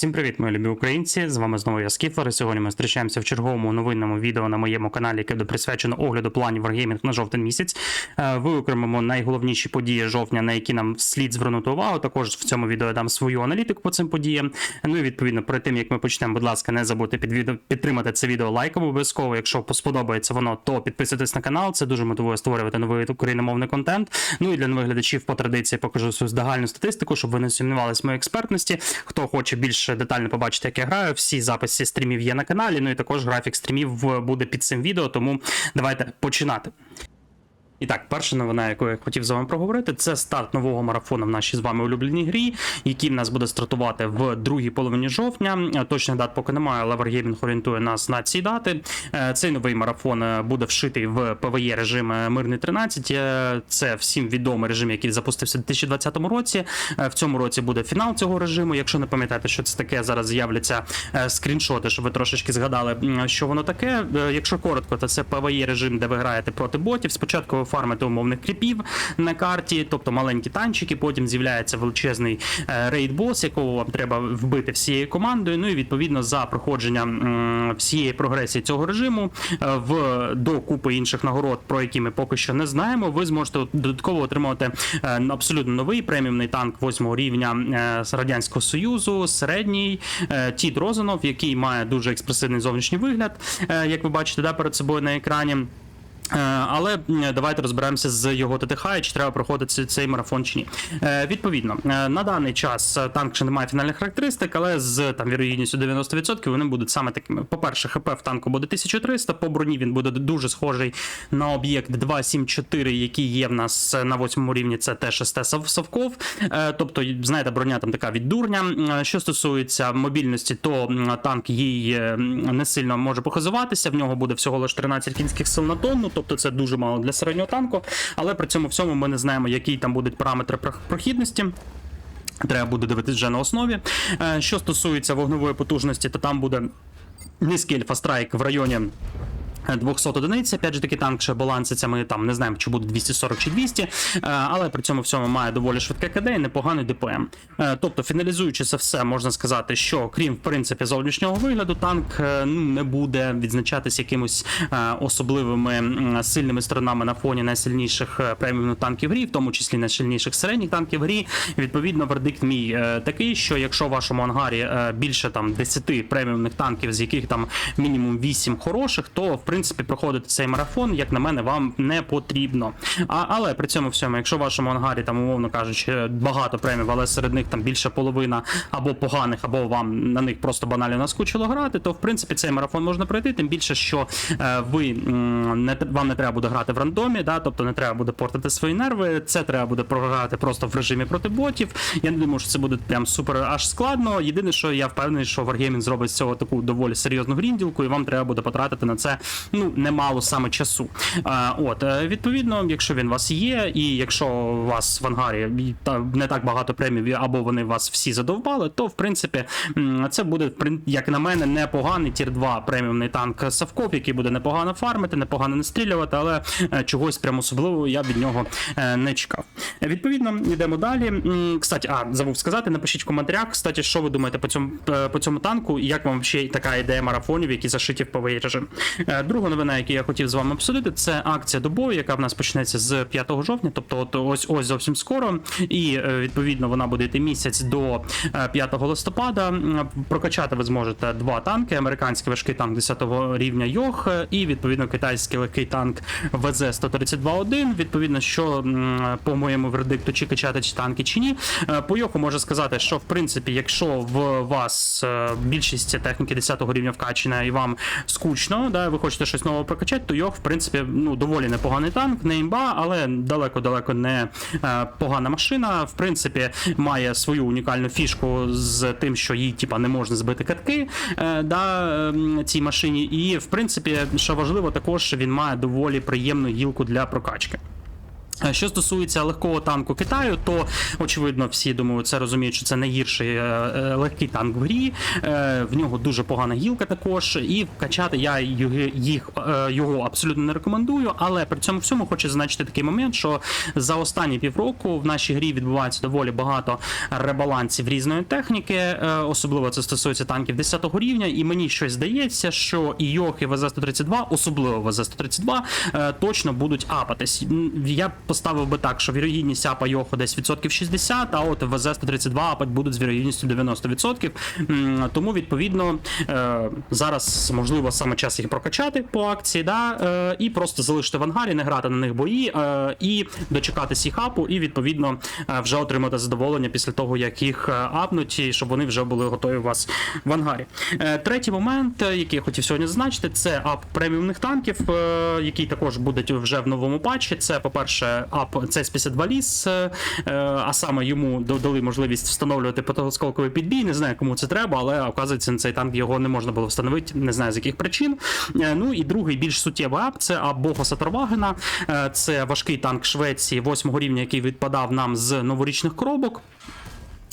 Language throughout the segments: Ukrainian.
Всім привіт, мої любі українці! З вами знову я Скіфлер. І сьогодні ми зустрічаємося в черговому новинному відео на моєму каналі, яке буде присвячено огляду планів Wargaming на жовтень місяць. Е, Виокремимо найголовніші події жовтня, на які нам слід звернути увагу. Також в цьому відео я дам свою аналітику по цим подіям. Ну і відповідно перед тим як ми почнемо, будь ласка, не забудьте під відео підтримати це відео лайком обов'язково. Якщо сподобається воно, то підписуйтесь на канал. Це дуже мотивує створювати новий україномовний контент. Ну і для нових глядачів по традиції покажу свою загальну статистику, щоб ви не сумнівалися в моїй експертності. Хто хоче більш детально побачити, як я граю, всі записи стрімів є на каналі. Ну і також графік стрімів буде під цим відео. Тому давайте починати. І так, перша новина, яку я хотів з вами проговорити, це старт нового марафону в нашій з вами улюбленій грі, який в нас буде стартувати в другій половині жовтня. Е, Точних дат поки немає, але Wargaming орієнтує нас на ці дати. Е, Цей новий марафон е, буде вшитий в PvE режим е, Мирний 13. Е, Це всім відомий режим, який запустився у 2020 році. В цьому році буде фінал цього режиму. Якщо не пам'ятаєте, що це таке, зараз з'являться скріншоти, щоб ви трошечки згадали, що воно таке. Якщо коротко, то це PvE режим, де ви граєте проти ботів. Спочатку ви фармите умовних кріпів на карті, тобто маленькі танчики. Потім з'являється величезний е, рейд-бос, якого вам треба вбити всією командою. Ну і відповідно за проходження всієї прогресії цього режиму е, в до купи інших нагород, про які ми поки що не знаємо. Ви зможете додатково отримувати е, абсолютно новий преміумний танк 8 рівня з радянського союзу, середній Тіт Розанов, який має дуже експресивний зовнішній вигляд, як ви бачите, да, перед собою на екрані. Е, Але давайте розберемося з його ТТХ, чи треба проходити цей- марафон чи ні. Е, Відповідно, е, на даний час танк ще не має фінальних характеристик, але з там вірогідністю 90% вони будуть саме такими. По-перше, ХП в танку буде 1300, по броні він буде дуже схожий на об'єкт 274, який є в нас на восьмому рівні. Це Т6 Савков. Тобто, знаєте, броня там така від дурня. Що стосується мобільності, то танк їй не сильно може похизуватися. В нього буде всього лише 13 кінських сил на тонну, тобто це дуже мало для середнього танку. Але при цьому всьому ми не знаємо, які там будуть параметри прохідності. Треба буде дивитися вже на основі. Е, Що стосується вогневої потужності, то там буде низький альфа-страйк в районі. 200 одиниць, опять же таки танк ще баланситься, ми там не знаємо, чи буде 240 чи 200, е, але при цьому всьому має доволі швидке КД і непоганий ДПМ. Е, Тобто, фіналізуючи це все, можна сказати, що крім в принципі зовнішнього вигляду, танк е, ну, не буде відзначатись якимось особливими сильними сторонами на фоні найсильніших преміумних танків грі, в тому числі найсильніших середніх танків грі. Відповідно, вердикт мій такий, що якщо в вашому ангарі більше там 10 преміумних танків, з яких там мінімум 8 хороших, то в принципі проходити цей марафон, як на мене, вам не потрібно. А, але при цьому всьому, якщо в вашому ангарі там, умовно кажучи, багато премів, але серед них там більше половина або поганих, або вам на них просто банально наскучило грати, то в принципі цей марафон можна пройти. Тим більше, що е, ви не вам не треба буде грати в рандомі, да, тобто не треба буде портити свої нерви. Це треба буде програти просто в режимі проти ботів. Я не думаю, що це буде прям супер аж складно. Єдине, що я впевнений, що Wargaming зробить з цього таку доволі серйозну грінділку, і вам треба буде потратити на це ну немало саме часу. А, от е, відповідно, якщо він у вас є, і якщо у вас в ангарі не так багато премів, або вони вас всі задовбали, то в принципі це буде як на мене непоганий тір 2 преміумний танк Савкоп, який буде непогано фармити, непогано настрілювати, але е, чогось прям особливого я від нього е, не чекав. Відповідно, йдемо далі. Кстати, а забув сказати, напишіть в коментарях, кстати, що ви думаєте по цьому по цьому танку, і як вам ще така ідея марафонів, які зашиті в PvE режим. Е, Друга новина, яку я хотів з вами обсудити, це акція добою, яка в нас почнеться з 5 жовтня, тобто от ось ось зовсім скоро. І е, відповідно вона буде йти місяць до е, 5 листопада. Прокачати ви зможете два танки: американський важкий танк 10 рівня Йох е, і відповідно китайський легкий танк ВЗ 132-1. Відповідно, що по моєму вердикту, чи качати ці танки чи ні. Е, По Йоху можу сказати, що в принципі, якщо в вас е, більшість техніки 10 рівня вкачена і вам скучно, да, ви хочете щось нове прокачати, то Йох, в принципі, ну доволі непоганий танк, не імба, але далеко-далеко не е, погана машина. В принципі, має свою унікальну фішку з тим, що їй типа не можна збити катки е, да, ем, цій машині. І в принципі, що важливо, також він має доволі приємну гілку для прокачки. Е, Що стосується легкого танку Китаю, то очевидно всі думаю, це розуміють, що це найгірший е, е, легкий танк в грі. В нього дуже погана гілка також, і вкачати я їх його абсолютно не рекомендую. Але при цьому всьому хочу зазначити такий момент, що за останні півроку в нашій грі відбувається доволі багато ребалансів різної техніки, особливо це стосується танків 10 рівня. І мені щось здається, що і Йох, і ВЗ-132, особливо ВЗ-132, е, точно будуть апатись. Я поставив би так, що вірогідність апа Йоху десь відсотків 60, а от ВЗ-132 апать будуть з вірогідністю 90%. Тому, відповідно, е, зараз можливо саме час їх прокачати по акції, да, е, і просто залишити в ангарі, не грати на них бої, е, і дочекатись їх апу, і відповідно вже отримати задоволення після того, як їх апнуть, і щоб вони вже були готові у вас в ангарі. Третій момент, який я хотів сьогодні зазначити, це ап преміумних танків, який також буде вже в новому патчі. Це, по-перше, ап с 52 ліс, а саме йому додали можливість встановлювати потосколковий підбій. Не знаю, кому це треба, але оказується, на цей танк його не можна було встановити, не знаю з яких причин. Е, Ну і другий більш суттєвий ап це ап Торвагена. Е, Це важкий танк Швеції восьмого рівня, який відпадав нам з новорічних коробок.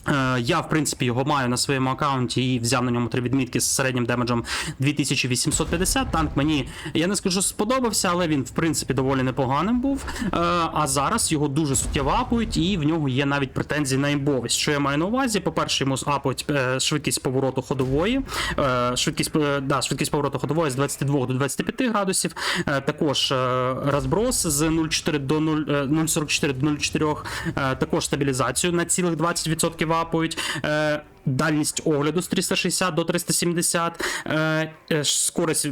Е, Я, в принципі, його маю на своєму аккаунті і взяв на ньому три відмітки з середнім демеджем 2850. Танк мені, я не скажу, сподобався, але він, в принципі, доволі непоганим був. Е, А зараз його дуже суттєво апують, і в нього є навіть претензії на імбовість. Що я маю на увазі? По-перше, йому апують е, швидкість повороту ходової, швидкість, да, швидкість повороту ходової з 22 до 25 градусів. Також розброс з 0,4 до 0, е, 0,44 до 0,4, е, також стабілізацію на цілих 20% апають. Е, Дальність огляду з 360 до 370, е, е, скорость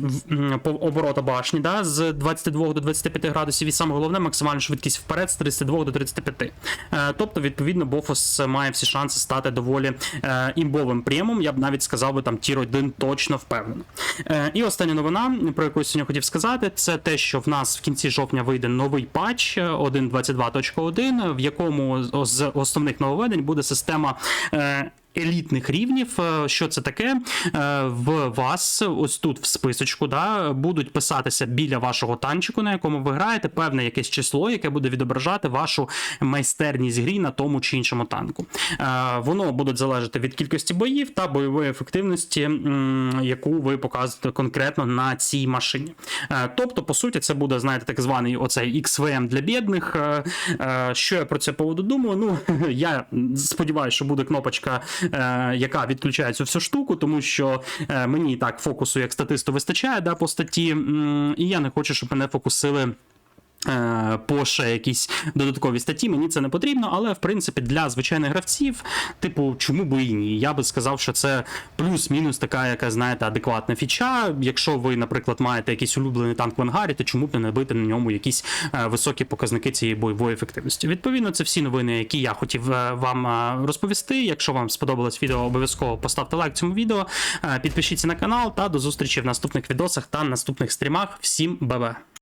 оборота башні да, з 22 до 25 градусів, і саме головне максимальна швидкість вперед з 32 до 35. Е, тобто, відповідно, Бофос має всі шанси стати доволі е, імбовим прийомом. Я б навіть сказав би там тір 1 точно впевнено. І остання новина, про яку я сьогодні хотів сказати, це те, що в нас в кінці жовтня вийде новий патч е, 1.22.1, в якому з- основних нововведень буде система. Елітних рівнів. Е, Що це таке? Е, В вас ось тут в списочку да, будуть писатися біля вашого танчику, на якому ви граєте, певне якесь число, яке буде відображати вашу майстерність грі на тому чи іншому танку. Е, Воно буде залежати від кількості боїв та бойової ефективності, яку ви показуєте конкретно на цій машині. Тобто, по суті, це буде, знаєте, так званий оцей XVM для бідних. Що я про це поводу думаю? Ну, я сподіваюся, що буде кнопочка, яка відключає цю всю штуку, тому що е, мені і так фокусу як статисту вистачає да, по статті, і я не хочу, щоб мене фокусили. Е, По ще якісь додаткові статті, мені це не потрібно, але в принципі для звичайних гравців, типу, чому би і ні? Я би сказав, що це плюс-мінус така, яка знаєте, адекватна фіча. Якщо ви, наприклад, маєте якийсь улюблений танк в ангарі, то чому б не набити на ньому якісь е, високі показники цієї бойової ефективності? Відповідно, це всі новини, які я хотів е, вам розповісти. Якщо вам сподобалось відео, обов'язково поставте лайк цьому відео, підпишіться на канал та до зустрічі в наступних відосах та наступних стрімах. Всім баве!